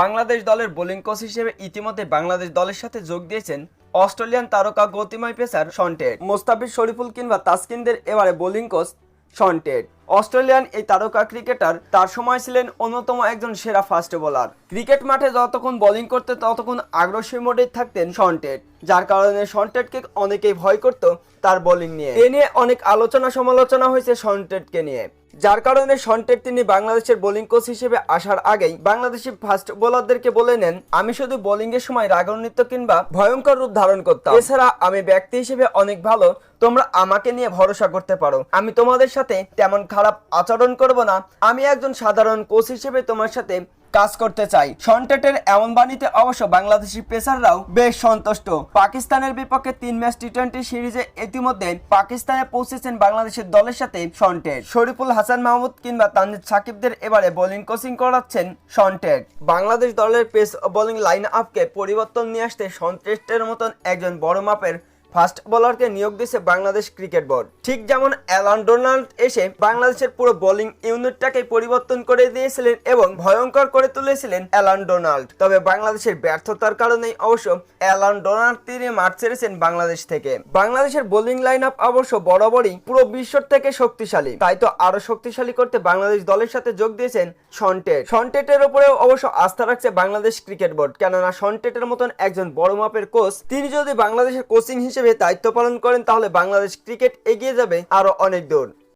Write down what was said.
বাংলাদেশ দলের bowling coach হিসেবে ইতিমধ্যে বাংলাদেশ দলের সাথে যোগ দিয়েছেন অস্ট্রেলিয়ান তারকা গতিময় pacer Shaun Tait Mustafiz Shoriful কিংবা তাসকিনদের এবারে বোলিং কোচ শন্টেড অস্ট্রেলিয়ান এই তারকা ক্রিকেটার তার সময় ছিলেন অন্যতম একজন সেরা ফাস্ট বোলার। ক্রিকেট মাঠে যতক্ষণ বোলিং করতে ততক্ষণ আগ্রসী মোডে থাকতেন শন্টেড যার কারণে শন্টেডকে অনেকেই ভয় করত তার বোলিং নিয়ে। এ নিয়ে অনেক আলোচনা সমালোচনা হয়েছে শন্টেডকে নিয়ে। যার কারণে সন্টেপ তিনি বাংলাদেশের বোলিং কোচ হিসেবে আসার আগেই বাংলাদেশি ফাস্ট বোলারদেরকে বলে নেন, আমি শুধু বোলিং এর সময় রাগান্বিত কিংবা ভয়ঙ্কর রূপ ধারণ করতাম। এছাড়া আমি ব্যক্তি হিসেবে অনেক ভালো, তোমরা আমাকে নিয়ে ভরসা করতে পারো। আমি তোমাদের সাথে তেমন খারাপ আচরণ করব না। আমি একজন সাধারণ কোচ হিসেবে তোমার সাথে কাজ করতে চাই। সন্টেটের এমন বাণীতে অবশ্য বাংলাদেশি পেসাররাও বেশ সন্তুষ্ট। পাকিস্তানের বিপক্ষে তিন ম্যাচ টি টোয়েন্টি সিরিজে ইতিমধ্যে পাকিস্তানে পৌঁছেছেন বাংলাদেশের দলের সাথে সন্টেট। শরীফুল হাসান মাহমুদ কিংবা তানজিদ সাকিবদের এবারে বোলিং কোচিং করাচ্ছেন সন্টেট। বাংলাদেশ দলের পেস বোলিং লাইন আপকে পরিবর্তন নিয়ে আসতে সন্টেস্টের মতন একজন বড় মাপের ফাস্ট বোলারকে নিয়োগ দিয়েছে বাংলাদেশ ক্রিকেট বোর্ড। ঠিক যেমন অ্যালান ডোনাল্ড এসে বাংলাদেশের পুরো বোলিং ইউনিটটাকে পরিবর্তন করে দিয়েছিলেন এবং ভয়ঙ্কর করে তুলেছিলেন অ্যালান ডোনাল্ড। তবে বাংলাদেশের ব্যর্থতার কারণেই অবশ্য অ্যালান ডোনাল্ড তিনি মাঠ ছেড়েছেন বাংলাদেশ থেকে। বাংলাদেশের বোলিং লাইন আপ অবশ্য বরাবরই পুরো বিশ্বর থেকে শক্তিশালী। তাই তো আরও শক্তিশালী করতে বাংলাদেশ দলের সাথে যোগ দিয়েছেন সন্টেট। সন্টেটের উপরেও অবশ্য আস্থা রাখছে বাংলাদেশ ক্রিকেট বোর্ড। কেননা সন্টেটের মতন একজন বড় মাপের কোচ তিনি যদি বাংলাদেশের কোচিং হিসেবে দায়িত্ব পালন করেন তাহলে বাংলাদেশ ক্রিকেট এগিয়ে যাবে আরও অনেক দূর।